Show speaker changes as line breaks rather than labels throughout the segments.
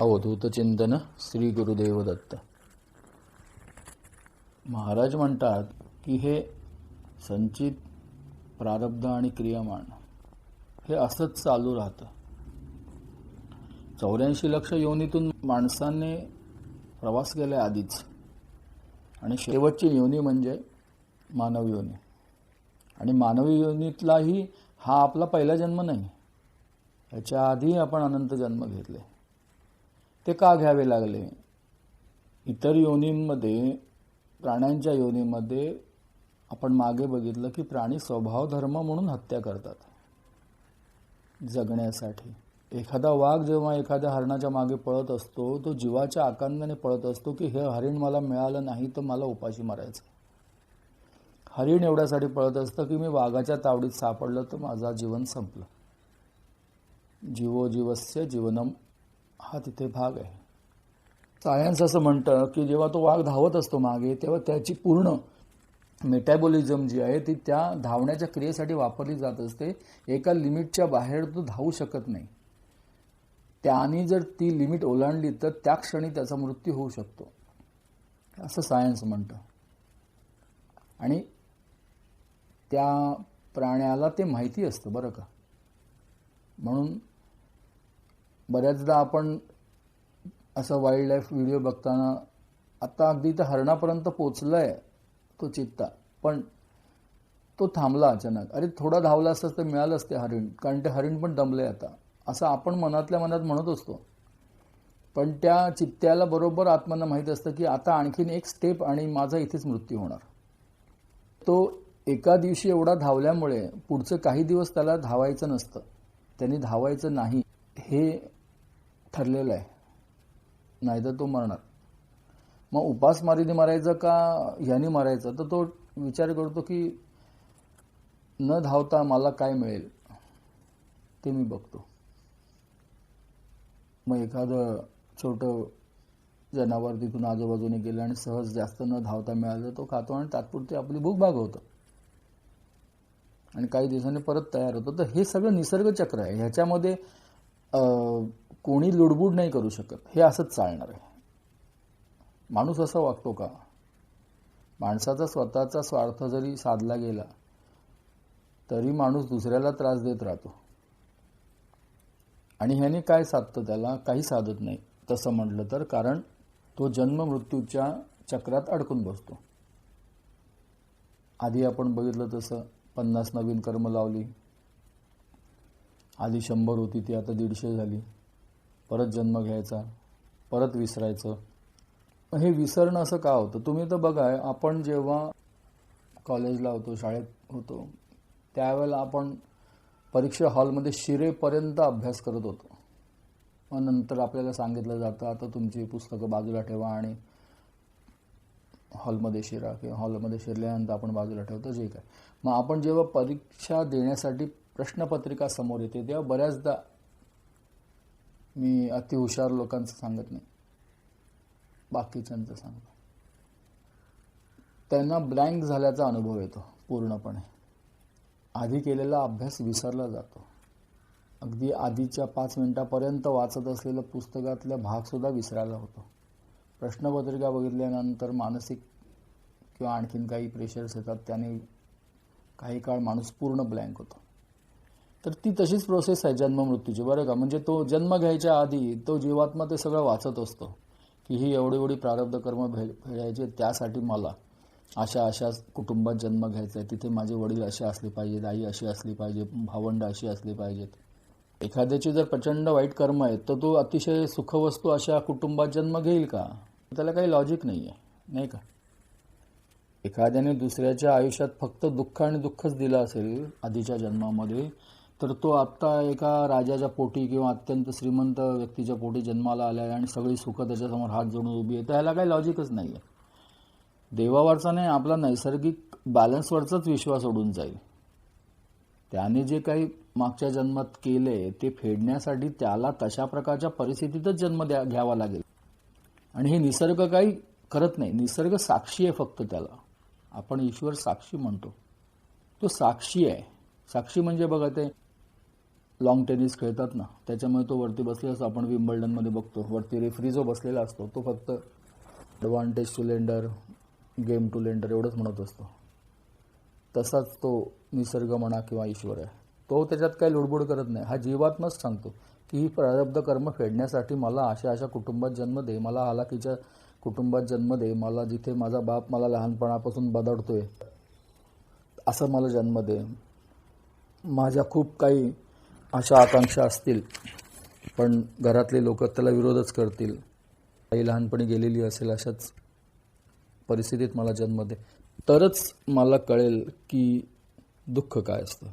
अवधूत चिंतन श्री गुरुदेव दत्त महाराज म्हणतात की हे संचित प्रारब्ध आणि क्रियामान हे असंच चालू राहतं. चौऱ्याऐंशी लक्ष योनीतून माणसाने प्रवास केला आधीच. आणि शेवटची योनी म्हणजे मानव योनी. आणि मानवी योनीतलाही हा आपला पहिला जन्म नाही. याच्या आधी आपण अनंत जन्म घेतले. ते का घ्यावे लागले? इतर योनींमध्ये प्राण्यांच्या योनीमध्ये आपण मागे बघितलं की प्राणी स्वभाव धर्म म्हणून हत्या करतात. जगण्यासाठी. एखादा वाघ जेव्हा एखाद्या हरणाच्या मागे पळत असतो तो जीवाच्या आकांदाने पळत असतो की हे हरिण मला मिळालं नाही तर मला उपाशी मारायचं हरिण एवढ्यासाठी पळत असतं की मी वाघाच्या तावडीत सापडलं तर माझा जीवन संपलं. जीवो जीवस्य जीवनम हा तिथे भाग आहे. सायन्स असं म्हणतं की जेव्हा तो वाघ धावत असतो मागे तेव्हा त्याची पूर्ण मेटॅबॉलिझम जी आहे ती त्या धावण्याच्या क्रियेसाठी वापरली जात असते. एका लिमिटच्या बाहेर तो धावू शकत नाही. त्याने जर ती लिमिट ओलांडली तर त्या क्षणी त्याचा मृत्यू होऊ शकतो. असं सायन्स म्हणतं. आणि त्या प्राण्याला ते माहिती असतं बरं का. म्हणून बऱ्याचदा आपण असं वाईल्ड लाईफ व्हिडिओ बघताना आता अगदी तर हरणापर्यंत आहे तो चित्ता पण तो थांबला अचानक. अरे थोडा धावला असतं तर मिळालं असते हरिण कारण ते हरिण पण दमले आता. असं आपण मनातल्या मनात म्हणत असतो. पण त्या चित्त्याला बरोबर आत्म्यांना माहीत असतं की आता आणखीन एक स्टेप आणि माझा इथेच मृत्यू होणार. तो एका दिवशी एवढा धावल्यामुळे पुढचं काही दिवस त्याला धावायचं नसतं. त्यांनी धावायचं नाही. हे ठरलेलं आहे. नाहीतर तो मरणार. मग उपासमारीने मारायचं का ह्याने मारायचं? तर तो विचार करतो की न धावता मला काय मिळेल? ते मी बघतो. मग एखादं छोटं जनावर तिथून आजूबाजूने गेलं आणि सहज जास्त न धावता मिळालं तो खातो आणि तात्पुरती आपली भूक भागवतं. आणि काही दिवसांनी परत तयार होतो. तर हे सगळं निसर्ग चक्र आहे. ह्याच्यामध्ये कोणी लुडबुड नाही करू शकत. हे असंच चालणार आहे. माणूस असा वागतो का? माणसाचा स्वतःचा स्वार्थ जरी साधला गेला तरी माणूस दुसऱ्याला त्रास देत राहतो. आणि ह्याने काय साधतं त्याला? काही साधत नाही. तसं म्हटलं तर कारण तो जन्म मृत्यूच्या चक्रात अडकून बसतो. आधी आपण बघितलं तसं पन्नास नवीन कर्म लावली आधी शंभर होती ती आता दीडशे झाली. परत जन्म घ्यायचा परत विसरायचं. हे विसरणं असं का होतं? तुम्ही तर बघा आपण जेव्हा कॉलेजला होतो शाळेत होतो त्यावेळेला आपण परीक्षा हॉलमध्ये शिरेपर्यंत अभ्यास करत होतो. मग नंतर आपल्याला सांगितलं जातं आता तुमची पुस्तकं बाजूला ठेवा आणि हॉलमध्ये शिरा किंवा हॉलमध्ये शिरल्यानंतर आपण बाजूला ठेवतो जे काय. मग आपण जेव्हा परीक्षा देण्यासाठी प्रश्नपत्रिका समोर येते. तेव्हा बऱ्याचदा मी अतिहुशार लोकांचं सांगत नाही. बाकीच्यांचं सांगतो त्यांना ब्लँक झाल्याचा अनुभव येतो पूर्णपणे. आधी केलेला अभ्यास विसरला जातो. अगदी आधीच्या पाच मिनिटापर्यंत वाचत असलेलं पुस्तकातला भागसुद्धा विसरायला होतो. प्रश्नपत्रिका बघितल्यानंतर मानसिक किंवा आणखीन काही प्रेशर्स येतात त्याने काही काळ माणूस पूर्ण ब्लँक होतो. तर ती तशीच प्रोसेस आहे जन्म मृत्यूची बरं का? म्हणजे तो जन्म घ्यायच्या आधी तो जीवात्मा ते सगळं वाचत असतो. की ही एवढी एवढी प्रारब्ध कर्म भे फेडायचे त्यासाठी मला अशा अशा कुटुंबात जन्म घ्यायचा आहे. तिथे माझे वडील असे असले पाहिजेत आई अशी असली पाहिजे भावंड अशी असली पाहिजेत. एखाद्याची जर प्रचंड वाईट कर्म आहेत तर तो अतिशय सुखवस्तू अशा कुटुंबात जन्म घेईल का? त्याला काही लॉजिक नाही आहे नाही का? एखाद्याने दुसऱ्याच्या आयुष्यात फक्त दुःख आणि दुःखच दिलं असेल आधीच्या जन्मामध्ये तर तो आत्ता एका राजाच्या पोटी किंवा अत्यंत श्रीमंत व्यक्तीच्या पोटी जन्माला आला आहे आणि सगळी सुखं त्याच्यासमोर हात जोडून उभी आहे. तर ह्याला काही लॉजिकच नाही आहे देवावरचा नाही आपला नैसर्गिक बॅलन्सवरचाच विश्वास उडून जाईल. त्याने जे काही मागच्या जन्मात केले ते फेडण्यासाठी त्याला तशा प्रकारच्या परिस्थितीतच जन्म द्या घ्यावा लागेल. आणि हे निसर्ग काही करत नाही निसर्ग साक्षी आहे फक्त त्याला. आपण ईश्वर साक्षी म्हणतो. तो साक्षी आहे. साक्षी म्हणजे बघा ते लॉंग टेनिस खेळतात ना त्याच्यामुळे तो वरती बसलेला असतो आपण विम्बल्डनमध्ये बघतो. वरती रेफ्री जो बसलेला असतो तो फक्त advantage to lender game to lender एवढंच म्हणत असतो. तसाच तो निसर्ग म्हणा किंवा ईश्वर आहे. तो त्याच्यात काही लुडबुड करत नाही. हा जीवात्मच सांगतो की ही प्रारब्ध कर्म फेडण्यासाठी मला अशा अशा कुटुंबात जन्म दे मला हालाकीच्या कुटुंबात जन्म दे मला जिथे माझा बाप मला लहानपणापासून बदडतोय असं मला जन्म दे. माझ्या खूप काही अशा आकांक्षा असतील पण घरातले लोक त्याला विरोधच करतील. काही लहानपणी गेलेली असेल अशाच परिस्थितीत मला जन्म दे. तरच मला कळेल की दुःख काय असतं.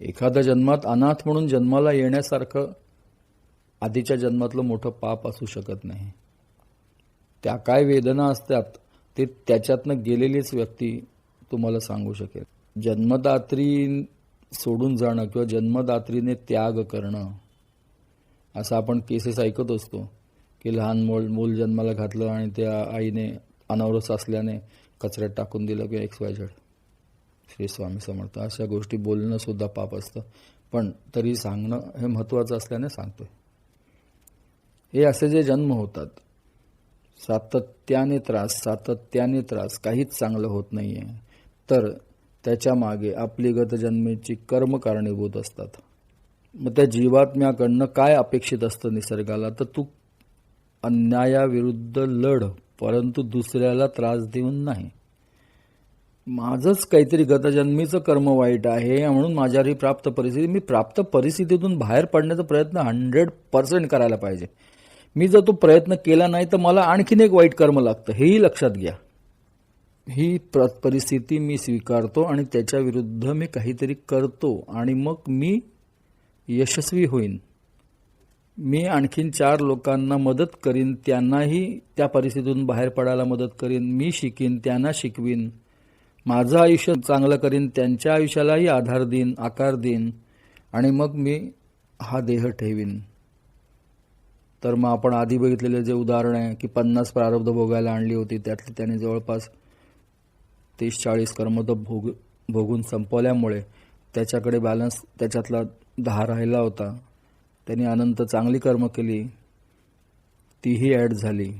एखाद्या जन्मात अनाथ म्हणून जन्माला येण्यासारखं आधीच्या जन्मातलं मोठं पाप असू शकत नाही. त्या काय वेदना असतात ते त्याच्यातनं गेलेलीच व्यक्ती तुम्हाला सांगू शकेल. जन्मदात्री सोडून जाणं किंवा जन्मदात्रीने त्याग करणं. असं आपण केसेस ऐकत असतो की लहान मूल मूल जन्माला घातलं आणि त्या आईने अनावरस असल्याने कचऱ्यात टाकून दिलं किंवा X Y Z Shri Swami Samarth अशा गोष्टी बोलणं सुद्धा पाप असतं. पण तरी सांगणं हे महत्त्वाचं असल्याने सांगतोय. हे असे जे जन्म होतात सातत्याने त्रास सातत्याने त्रास काहीच चांगलं होत नाही आहे तर त्याच्यामागे आपली गतजन्मेची कर्म कारणीभूत असतात. मग त्या जीवात्म्याकडनं काय अपेक्षित असतं निसर्गाला? तर तू अन्यायाविरुद्ध लढ परंतु दुसऱ्याला त्रास देऊन नाही. माझंच काहीतरी गतजन्मीचं कर्म वाईट आहे म्हणून माझ्यावर प्राप्त परिस्थिती मी प्राप्त परिस्थितीतून बाहेर पडण्याचा प्रयत्न हंड्रेड पर्सेंट करायला पाहिजे. मी जर तो प्रयत्न केला नाही तर मला आणखीन एक वाईट कर्म लागतं. हेही लक्षात घ्या. ही परिस्थिती मी स्वीकारतो आणि त्याच्या विरुद्ध मी काहीतरी करतो आणि मग मी यशस्वी होईन. मी आणखीन चार लोकांना मदत करीन त्यांनाही त्या परिस्थितीतून बाहेर पडायला मदत करीन मी शिकीन त्यांना शिकवीन. माझं आयुष्य चांगलं करीन त्यांच्या आयुष्यालाही आधार देईन आकार देईन आणि मग मी हा देह ठेवीन. तर मग आपण आधी बघितलेले जे उदाहरण आहे की पन्नास प्रारब्ध भोगायला आणली होती त्यातली त्याने जवळपास तीस चाळीस कर्म भोग भोगून संपवल्यामुळे त्याच्याकडे बॅलन्स त्याच्यातला दहा राहिला होता. त्यांनी अनंत चांगली कर्म केली. तीही ॲड झाली.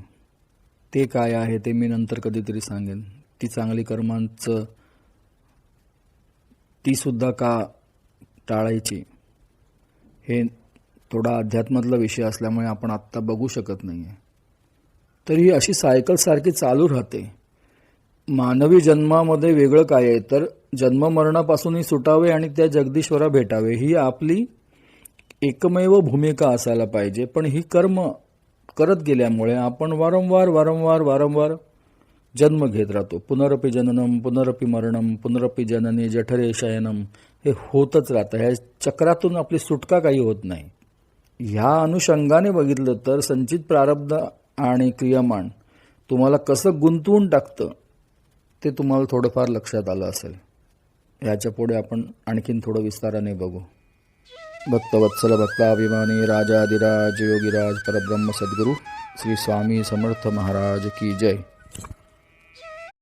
ते काय आहे ते मी नंतर कधीतरी सांगेन. ती चांगली कर्मांचं ती सुद्धा का टाळायची? हे थोडा अध्यात्मातला विषय असल्यामुळे आपण आत्ता बघू शकत नाही आहे तर ही अशी सायकलसारखी चालू राहते. मानवी जन्मामध्ये वेगळं काय आहे? तर जन्ममरणापासूनही सुटावे आणि त्या जगदीश्वरा भेटावे. ही आपली एकमेव भूमिका असायला पाहिजे. पण ही कर्म करत गेल्यामुळे आपण वारंवार वारंवार वारंवार जन्म घेत राहतो. पुनरपी जननम पुनरपी मरणम पुनरपी जननी जठरे शयनम हे होतच राहतं. ह्या चक्रातून आपली सुटका काही होत नाही. ह्या अनुषंगाने बघितलं तर संचित प्रारब्ध आणि क्रियामान तुम्हाला कसं गुंतवून टाकतं ते तुम्हाला थोडंफार लक्षात आलं असेल. याच्यापुढे आपण आणखीन थोडं विस्ताराने बघू. भक्तवत्सल भक्ताभिमानी राजाधिराज योगीराज परब्रह्म सद्गुरू श्री स्वामी समर्थ महाराज की जय.